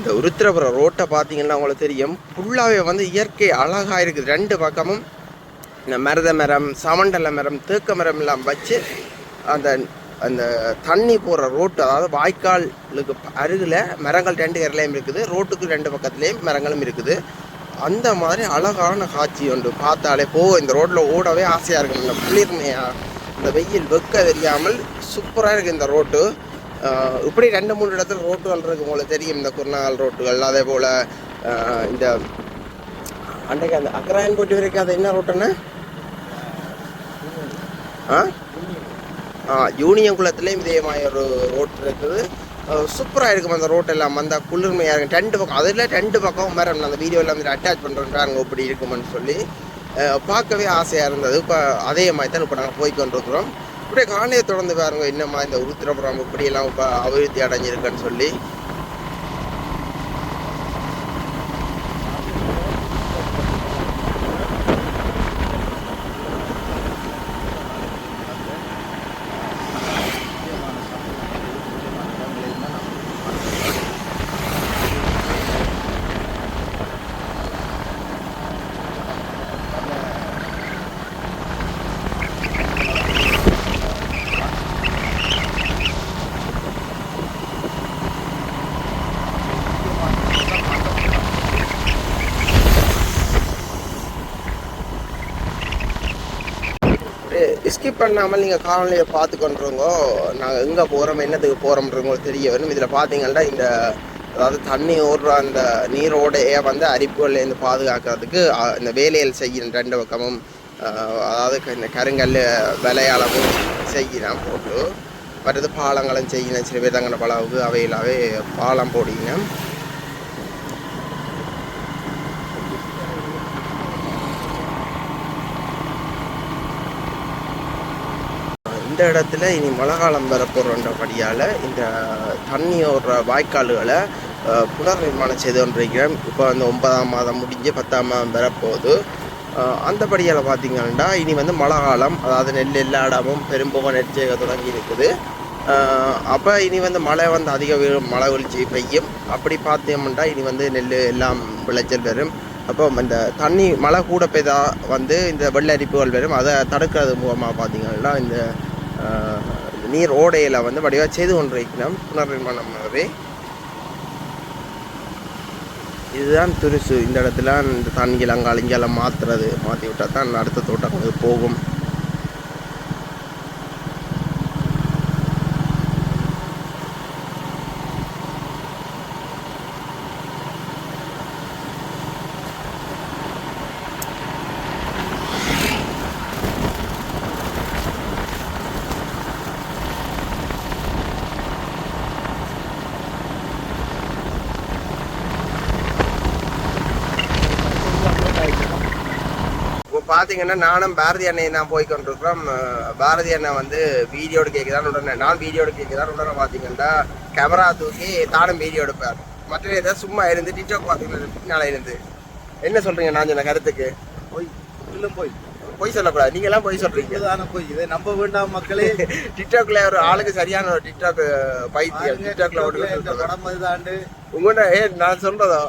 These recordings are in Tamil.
இந்த உருத்திரபுரம் ரோட்டை பார்த்தீங்கன்னா உங்களுக்கு தெரியும். ஃபுல்லாகவே வந்து இயற்கை அழகாக இருக்குது. ரெண்டு பக்கமும் இந்த மருத மரம் சமண்டல மரம் தேக்க மரம் எல்லாம் வச்சு அந்த அந்த தண்ணி போகிற ரோட்டு அதாவது வாய்க்காலுக்கு அருகில் மரங்கள் ரெண்டு கரையிலையும் இருக்குது. ரோட்டுக்கு ரெண்டு பக்கத்துலேயும் மரங்களும் இருக்குது. அந்த மாதிரி அழகான காட்சி ஒன்று பார்த்தாலே போ இந்த ரோட்டில் ஓடவே ஆசையாக இருக்கும் இந்த குளிர்மையாக இந்த வெயில் வெக்க தெரியாமல் சூப்பராக இருக்குது இந்த ரோட்டு. இப்படி ரெண்டு மூணு இடத்துல ரோட்டுகள் இருக்கு உங்களுக்கு தெரியும். இந்த குருநாகல் ரோட்டுகள் அதே போல் இந்த அன்றைக்கு அந்த அக்கராயன் போட்டி வரைக்கும் அது என்ன ரோட்டுன்னு ஆ? ஆ யூனியன் குளத்துலேயும் இதே மாதிரி ஒரு ரோட் இருக்குது. சூப்பராக இருக்கும் அந்த ரோட் எல்லாம். அந்த குளிர்மையாக இருக்கும். ரெண்டு பக்கம் அதில் ரெண்டு பக்கம் மரம் அந்த வீடியோவில் வந்து அட்டாச் பண்ணுறோம் அங்கே இப்படி இருக்குமென்னு சொல்லி பார்க்கவே ஆசையாக இருந்தது. இப்போ அதே மாதிரி தான் இப்போ நாங்கள் போய் கொண்டிருக்கிறோம் அப்படியே காலையை தொடர்ந்து பாருங்க. இன்னமா இந்த உருத்திரபுரம் இப்படியெல்லாம் இப்போ அபிவிருத்தி அடைஞ்சிருக்குன்னு சொல்லி. ஸ்கிப் பண்ணாமல் நீங்கள் காலநிலையை பார்த்து நாங்கள் எங்கே போகிறோம் என்னத்துக்கு போகிறோம்ன்றவங்க தெரிய வேணும் இதில் பார்த்தீங்கன்னா இந்த அதாவது தண்ணி ஓடுற அந்த நீரோடைய வந்து அரிப்புகள்லேருந்து பாதுகாக்கிறதுக்கு இந்த வேலைகள் செய்யணும் ரெண்டு பக்கமும் அதாவது க- இந்த கருங்கல் விளையாளமும் செய்யணும் போட்டு மற்றது பாலங்களும் செய்யணும் சில பேர் தங்கின பழவுக்கு அவையிலாவே பாலம் போடிக்கணும் இந்த இடத்துல இனி மழை காலம் வரப்போகிறபடியால் இந்த தண்ணி ஓடுற வாய்க்கால்களை புனர்நிர்மாணம் புனர் நிர்மாணம் செய்து கொண்டிருக்கிறோம் இப்போ வந்து ஒன்பதாம் மாதம் முடிஞ்சு பத்தாம் மாதம் வரப்போகுது. அந்தபடியால் பார்த்திங்கன்னா இனி வந்து மழை காலம் அதாவது நெல் எல்லா இடமும் பெரும்புகம் நெற்செய்க தொடங்கி இருக்குது அப்போ இனி வந்து மழை வந்து அதிக மழை வீழ்ச்சி பெய்யும். அப்படி பார்த்தோம்னா இனி வந்து நெல் எல்லாம் விளைச்சல் வரும் அப்போ இந்த தண்ணி மழை கூட பெய்தா வந்து இந்த வெள்ள அரிப்புகள் வரும். அதை தடுக்கிறது மூலமாக பார்த்தீங்கன்னா இந்த நீர் ஓடையில் வந்து வடிவாக செய்து கொண்டிருக்கிறோம். புனர் ஆகவே இதுதான் துருசு. இந்த இடத்துல இந்த தண்ணிகள் அங்கே அழிஞ்செல்லாம் மாற்றுறது மாற்றி விட்டால் தான் அடுத்த தோட்டங்களுக்கு போகும் இப்போ பார்த்தீங்கன்னா நானும் பாரதி அண்ணையும் தான் போய் கொண்டிருக்கிறோம் பாரதி அண்ணன் வந்து வீடியோ கேட்குதான் உடனே நான் வீடியோ கேட்குதான் உடனே பார்த்தீங்கன்னா கேமரா தூக்கி தானும் வீடியோ எடுப்பார். மற்ற ஏதாவது சும்மா இருந்து டிக்டாக் பார்த்தீங்கன்னா பின்னால் இருந்து. என்ன சொல்கிறீங்க நான் சொன்ன கருத்துக்கு? போய் இல்லம் போய். பொய் சொல்லக்கூடாது. நீங்களாம் பொய் சொல்கிறீங்க இதுதான போய். இதை நம்ப வேண்டாம் மக்களே. டிக்டாக்ல ஒரு ஆளுக்கு சரியான ஒரு டிக்டாக் பைத்தியம். டிக்டாக்ல ஓட்டு உங்கள்கிட்ட ஏ நான் சொல்றதோ?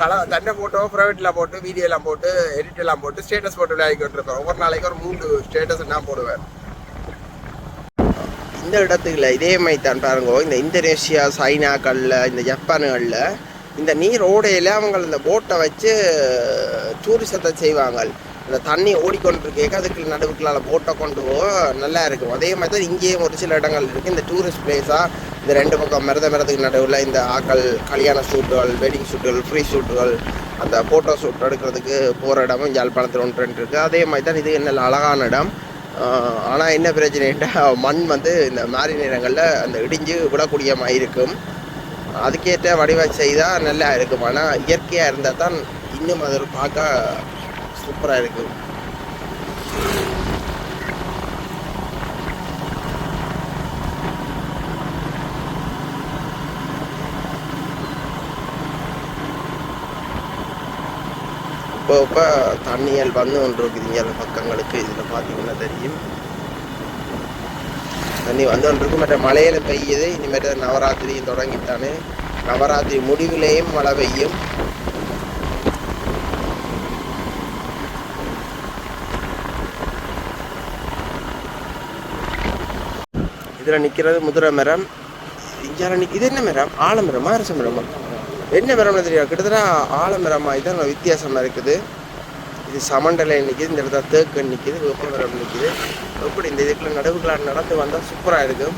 கல தன்னை போட்டோ ப்ரைவேட்டில் போட்டு வீடியோ எல்லாம் போட்டு எடிட் எல்லாம் போட்டு ஸ்டேட்டஸ் போட்டு விளையாடிக்கிட்டு இருக்கோம் ஒவ்வொரு நாளைக்கு ஒரு மூணு ஸ்டேட்டஸ் நான் போடுவேன். இந்த இடத்துல இதே மாதிரி தான் பாருங்க. இந்த இந்தோனேஷியா சைனாக்களில் இந்த ஜப்பானுகளில் இந்த நீர் ஓடையில் அவங்க இந்த போட்டை வச்சு டூரிசத்தை செய்வாங்க. அந்த தண்ணி ஓடிக்கொண்டிருக்கேக்க அதுக்கு நடுவுக்குள்ள போட்டை கொண்டு போக நல்லா இருக்கும். அதே மாதிரி தான் இங்கேயும் ஒரு சில இடங்கள் இருக்குது இந்த டூரிஸ்ட் பிளேஸாக இந்த ரெண்டு பக்கம் மிரத மிரதுக்கு நடுவில் இந்த ஆக்கள் கல்யாண ஷூட்டுகள் வெட்டிங் ஷூட்டுகள் ஃப்ரீ ஷூட்டுகள் அந்த ஃபோட்டோ ஷூட் எடுக்கிறதுக்கு போகிற இடமும் யாழ்ப்பாணத்தில் ஒன்று ரெண்டு இருக்குது அதே மாதிரி தான் இது என்ன அழகான இடம். ஆனால் என்ன பிரச்சனைட்டா மண் வந்து இந்த மாறி நேரங்களில் அந்த இடிஞ்சு விடக்கூடிய மாதிரி இருக்கும் அதுக்கேற்ற வடிவம் செய்தால் நல்லா இருக்கும். ஆனால் இயற்கையாக இருந்தால் தான் இன்னும் அதில் பார்க்க சூப்பராக இருக்குது இப்போ இப்போ தண்ணியல் வந்து ஒன்று இருக்குது பக்கங்களுக்கு. இதில் பார்த்தீங்கன்னா தெரியும். தண்ணி வந்து ஒன்று இருக்கு. மற்ற மழையில பெய்யுது. இனிமேட்டு நவராத்திரியும் தொடங்கிட்டானே. நவராத்திரி முடிவிலேயும் மழை பெய்யும். இதில் நிற்கிறது முதுரை மரம். இங்கே நிக் இது என்ன மரம்? ஆலமரமா அரச மரமா? என்ன மரம்னு தெரியாது கிட்டத்தட்ட ஆலமரமா இதான் வித்தியாசமாக இருக்குது. இது சமண்டலை நிற்கிது இந்த இடத்துல தேக்கன் நிற்கிது வேப்ப மரம் நிற்கிது. எப்படி இந்த இதுக்குள்ள நடுவுக்குள்ள நடந்து வந்தால் சூப்பராக இருக்கும்.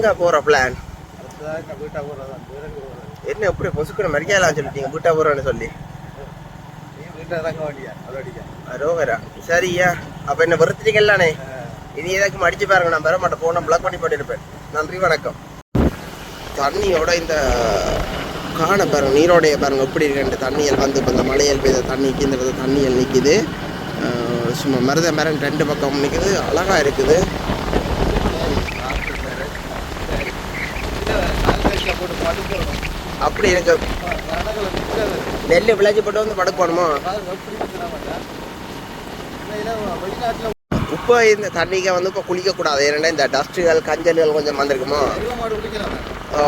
எங்கே போகிற பிளான் என்ன எப்படி பொசுக்கணும் மரியாதைலாம் சொல்லிட்டீங்க? வீட்டா போகிறேன்னு சொல்லி. அரோகரா சரியா அப்போ என்ன வெறுத்துட்டீங்கல்லானே இனி எதாச்சும் அடிச்சு பாருங்க. நான் பெற மாட்டேன் போன பிளாக் பண்ணி போட்டிருப்பேன். நன்றி வணக்கம். தண்ணியோட இந்த காண பாருங்க நீரோடைய பாருங்க எப்படி இருக்கு? தண்ணியல் வந்து இப்போ இந்த மலையல் பெய்த தண்ணிக்கு இந்த தண்ணியல் நிற்கிது சும்மா மருத மரம் ரெண்டு பக்கம் நிற்குது அழகா இருக்குது போட்டு படுக்கிறோம் அப்படி இருக்கு நெல் விளைச்சி போட்டு வந்து படுக்கணுமோ எப்படி இப்போ இந்த தண்ணிக்கு வந்து இப்போ குளிக்கக்கூடாது ஏன்னா இந்த டஸ்ட்டுகள் கஞ்சல்கள் கொஞ்சம் வந்திருக்குமோ? எருவ மாடு ஓ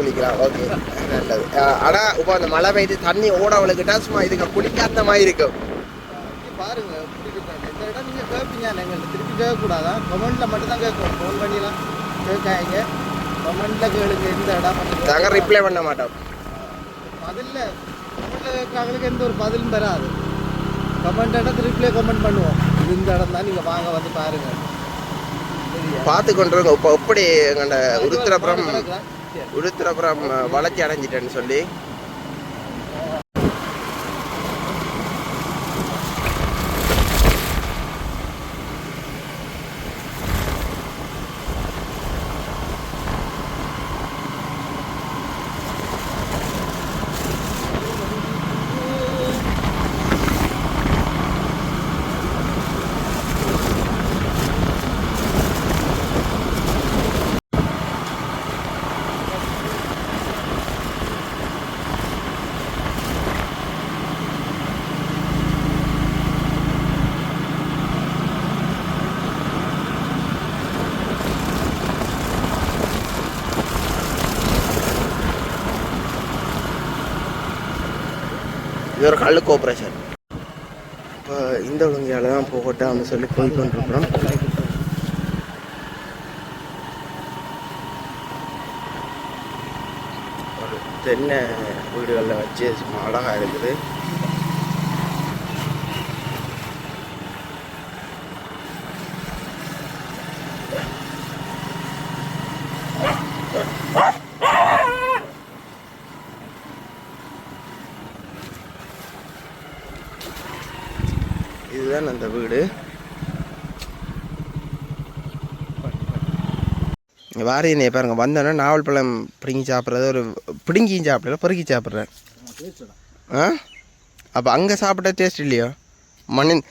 குளிக்கலாம். ஓகே நல்லது. ஆனால் இப்போ அந்த மழை பெய்து தண்ணி ஓட விழுக்கிட்டா சும்மா இதுக்கு குளிக்காத மாதிரி இருக்கும். பாருங்க நீங்கள் கேட்பீங்க எங்கள்கிட்ட திருப்பி கேட்கக்கூடாதா? கமெண்ட்டில் மட்டும்தான் கேட்கும் ஃபோன் பண்ணிலாம் கேட்காங்க கமெண்ட்டில் கேளுங்க எந்த இடம் நாங்கள் ரிப்ளை பண்ண மாட்டோம் பதில்ல கேட்குறவங்களுக்கு எந்த ஒரு பதிலும் தராது கமெண்ட் இடத்துல ரிப்ளை கமெண்ட் பண்ணுவோம் இது இந்த இடம் தான் நீங்கள் வாங்க வந்து பாருங்க? பார்த்து கொண்டிருங்க இப்போ எப்படி எங்கள்ட? சரி. உருத்திரப்புறம் வளர்ச்சி அடைஞ்சிட்டேன்னு சொல்லி இது ஒரு கல்லு கோஆப்ரேஷன் இப்போ இந்த ஒழுங்கையால் தான் போகட்டான்னு சொல்லி போய் கொண்டிருக்கிறோம் ஒரு தென்னை வீடுகளில் வச்சு சும்மா அழகாக இருக்குது. இதுதான் அந்த வீடு. வாரியனை பாருங்க. வந்தோன்னே நாவல் பழம் பிடுங்கி சாப்பிட்றது ஒரு பிடுங்கியும் சாப்பிடல பொறுக்கி சாப்பிட்றேன். ஆ? அப்போ அங்கே சாப்பிட்ட டேஸ்ட் இல்லையோ? மண்ணின்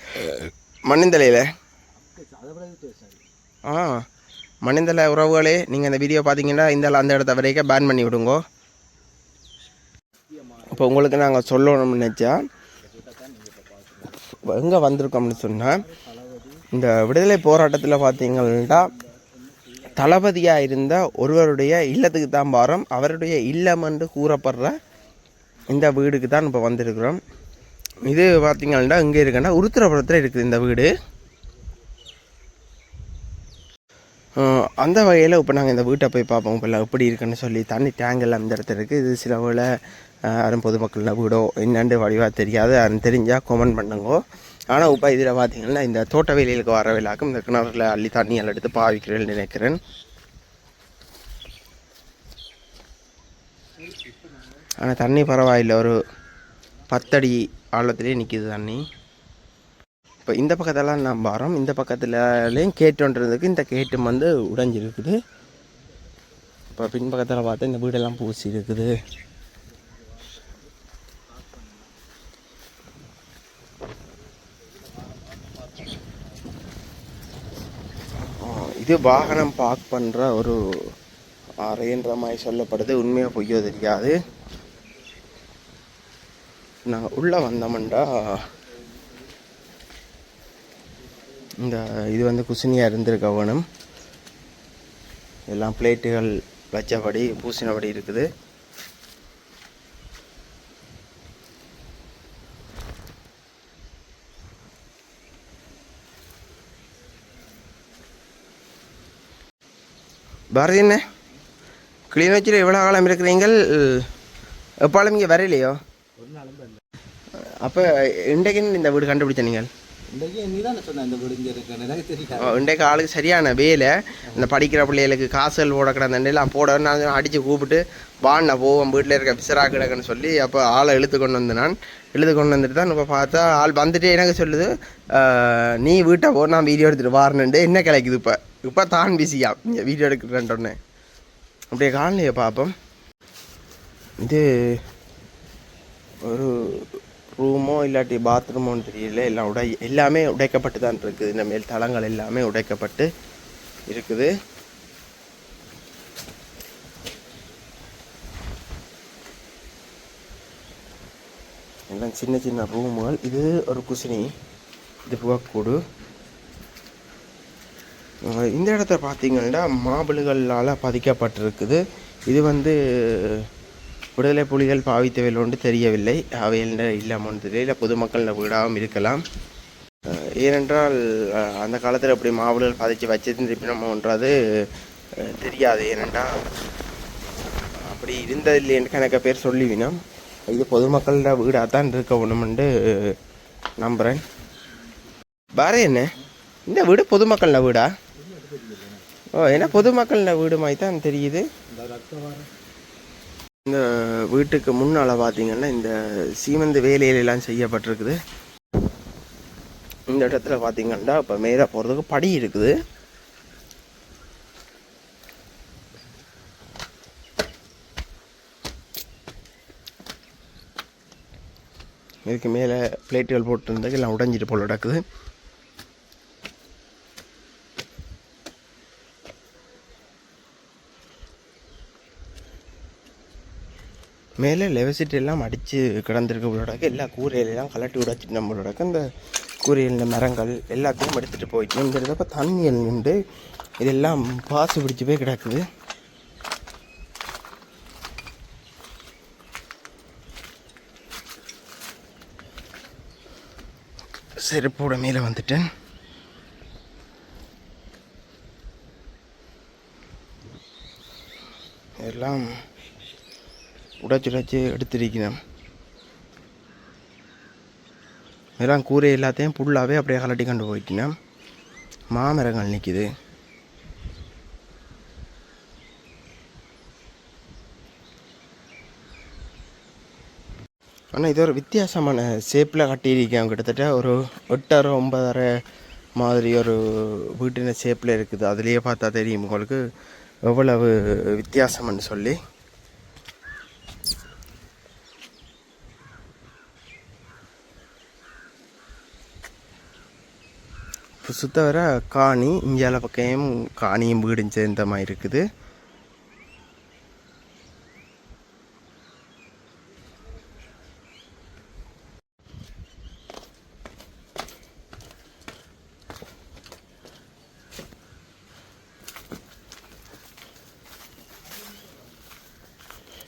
மண்ணிந்தலையில் ஆ. மண்ணிந்தலை உறவுகளே நீங்கள் அந்த வீடியோ பார்த்தீங்கன்னா இந்த அந்த இடத்த வரைக்கும் பேன் பண்ணி விடுங்கோ. இப்போ உங்களுக்கு நாங்கள் சொல்லணும்னு நினச்சா எங்கே வந்திருக்கோம்னு சொன்னால் இந்த விடுதலை போராட்டத்தில் பார்த்தீங்கன்னா தளபதியாக இருந்த ஒருவருடைய இல்லத்துக்கு தான் பாரம் அவருடைய இல்லம் என்று கூறப்படுற இந்த வீடுக்கு தான் இப்போ வந்திருக்கிறோம். இது பார்த்தீங்கன்னா இங்கே இருக்குன்னா உருத்திரபுரத்தில் இருக்குது இந்த வீடு. அந்த வகையில் இப்போ நாங்கள் இந்த வீட்டை போய் பார்ப்போம். இப்போ எப்படி இருக்குன்னு சொல்லி தண்ணி டேங்க் எல்லாம் இந்த இடத்துல இருக்குது இது சில வேளை யாரும் பொதுமக்கள் வீடோ என்னென்று வடிவாக தெரியாது. அது தெரிஞ்சால் கமெண்ட் பண்ணுங்கோ. ஆனால் இப்போ இதில் பார்த்தீங்கன்னா இந்த தோட்ட வேலைகளுக்கு வர வேலாக்கும் இந்த கிணறுல அள்ளி தண்ணியால் எடுத்து பாவிக்கிறேன்னு நினைக்கிறேன். ஆனால் தண்ணி பரவாயில்லை. ஒரு பத்தடி ஆழத்துலேயே நிற்கிது தண்ணி. இப்போ இந்த பக்கத்தெல்லாம் நான் வரோம். இந்த பக்கத்துலலேயும் கேட்டுன்றதுக்கு இந்த கேட்டும் வந்து உடைஞ்சிருக்குது. இப்போ பின் பக்கத்தில் பார்த்தா இந்த வீடெல்லாம் பூசி இருக்குது இது வாகனம் பார்க் பண்ணுற ஒரு அறைன்ற மாதிரி சொல்லப்படுது. உண்மையாக பொய்யோ தெரியாது. நாங்கள் உள்ளே வந்தோம்டா. இந்த இது வந்து குசினியாக இருந்திருக்க வேணும் எல்லாம் பிளேட்டுகள் வச்சபடி பூசினபடி இருக்குது. பாரதி என்ன கிளிநொச்சியில் எவ்வளோ காலம் இருக்கிறீங்கள்? எப்பாலும் இங்கே வரையிலையோ? அப்போ இன்றைக்குன்னு இந்த வீடு கண்டுபிடிச்ச நீங்கள்? இன்றைக்கு ஆளுக்கு சரியான வேலை. இந்த படிக்கிற பிள்ளைகளுக்கு காசுகள் போட கிடந்தெல்லாம் போட நான் அடித்து கூப்பிட்டு வாண்ணா போவோம் வீட்டில் இருக்க பிசரா கிடக்குன்னு சொல்லி அப்போ ஆளை இழுத்து கொண்டு வந்து நான் இழுத்து கொண்டு வந்துட்டு தான் இப்போ பார்த்தா ஆள் வந்துட்டு எனக்கு சொல்லுது நீ வீட்டை போ நான் வீடியோ எடுத்துகிட்டு வாரணுண்டு என்ன கிடைக்குது இப்போ? இப்போ தான் பிஸியா? இங்கே வீடியோ எடுக்கிறேன்ட்டோன்னே அப்படியே காணலையே பார்ப்போம் இது ஒரு ரூமோ இல்லாட்டி பாத்ரூமோன்னு தெரியல எல்லாம் உடை எல்லாமே உடைக்கப்பட்டு தான் இருக்குது. இந்த மேல் தளங்கள் எல்லாமே உடைக்கப்பட்டு இருக்குது. எல்லாம் சின்ன சின்ன ரூமுகள் இது ஒரு குசினி. இது புகக்கூடு. இந்த இடத்த பார்த்தீங்கன்னா மாபிள்களால் பதிக்கப்பட்டிருக்குது. இது வந்து விடுதலை புலிகள் பாவித்தவையில் ஒன்று தெரியவில்லை. அவையில் இல்லாமல் தெரியல பொதுமக்கள் வீடாகவும் இருக்கலாம். ஏனென்றால் அந்த காலத்தில் அப்படி மாவுகள் பதிச்சு வச்சதுன்னு திருப்பினோம்ன்றது தெரியாது. ஏனென்றால் அப்படி இருந்ததில்லை என்று கணக்க பேர் சொல்லிவினோம். இது பொதுமக்களோட வீடாக தான் இருக்க ஒன்றுமெண்டு நம்புகிறேன். வேறு என்ன? இந்த வீடு பொதுமக்கள வீடா? ஓ ஏன்னா பொதுமக்கள வீடு மாதிரி தான் தெரியுது இந்த இந்த வீட்டுக்கு முன்னால் பார்த்தீங்கன்னா இந்த சீமந்து வேலையிலெல்லாம் செய்யப்பட்டிருக்குது. இந்த இடத்துல பார்த்தீங்கன்னா இப்போ மேலே போகிறதுக்கு படி இருக்குது. இதுக்கு மேலே பிளேட்டுகள் போட்டிருந்தது எல்லாம் உடஞ்சிட்டு போல் நடக்குது மேலே லெவசிட்டி எல்லாம் அடித்து கிடந்திருக்கு உள்ளடக்க எல்லா கூரையிலெல்லாம் கலட்டி உடைச்சிட்டு நம்மளோடக்க அந்த கூரையில் இந்த மரங்கள் எல்லாத்தையும் எடுத்துகிட்டு போயிட்டு இந்த தண்ணியில் நின்று இதெல்லாம் பாசு பிடிச்சி போய் கிடக்குது. செருப்போட மேலே வந்துட்டேன். எல்லாம் உடைச்சு உடைச்சு இதெல்லாம் கூரை எல்லாத்தையும் புல்லாகவே அப்படியே கலட்டி கொண்டு போயிட்டேன். மாமரங்கள் நிற்கிது ஆனால் இது ஒரு வித்தியாசமான ஷேப்பில் கட்டியிருக்கேன். கிட்டத்தட்ட ஒரு எட்டரை ஒன்பதரை மாதிரி ஒரு வீட்டின ஷேப்பில் இருக்குது. அதுலேயே பார்த்தா தெரியும் உங்களுக்கு எவ்வளவு வித்தியாசம்னு சொல்லி. இப்போ சுத்த வர காணி இந்தியாவில் பக்கம் காணியும் வீடும் சேர்ந்த மாதிரி இருக்குது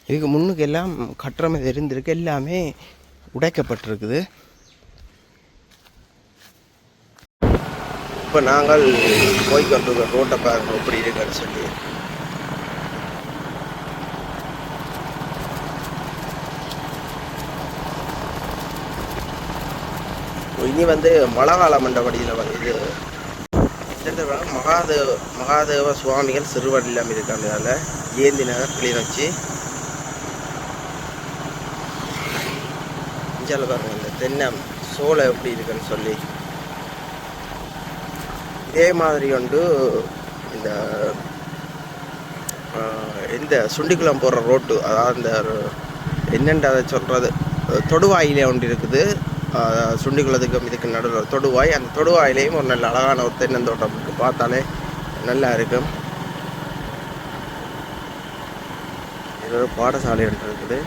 இதுக்கு முன்னுக்கு எல்லாம் கட்டுறமை இருந்திருக்கு எல்லாமே உடைக்கப்பட்டிருக்குது. இப்போ நாங்கள் போய் கொண்டு ரோட்டை பாருங்க எப்படி இருக்குன்னு சொல்லி. இனி வந்து மழை கால மண்டபடியில் வந்து இது மகாதேவ மகாதேவ சுவாமிகள் சிறுவன் இல்லாமல் இருக்காங்க ஏந்தி நகர் கிளிநொச்சி. இஞ்சால பாருங்க இந்த தென்னம் சோலை எப்படி இருக்குன்னு சொல்லி. இதே மாதிரி வந்து இந்த இந்த சுண்டிக்குளம் போகிற ரோட்டு அதாவது இந்த என்னென்று அதை சொல்கிறது தொடுவாயிலே ஒன்று இருக்குது. சுண்டிக்குளத்துக்கும் இதுக்கு நடுவில் தொடுவாய். அந்த தொடுவாயிலையும் ஒரு நல்ல அழகான ஒரு தென்னந்தோட்டம் இருக்குது பார்த்தாலே நல்லா இருக்கும். இது ஒரு பாடசாலை ஒன்று இருக்குது.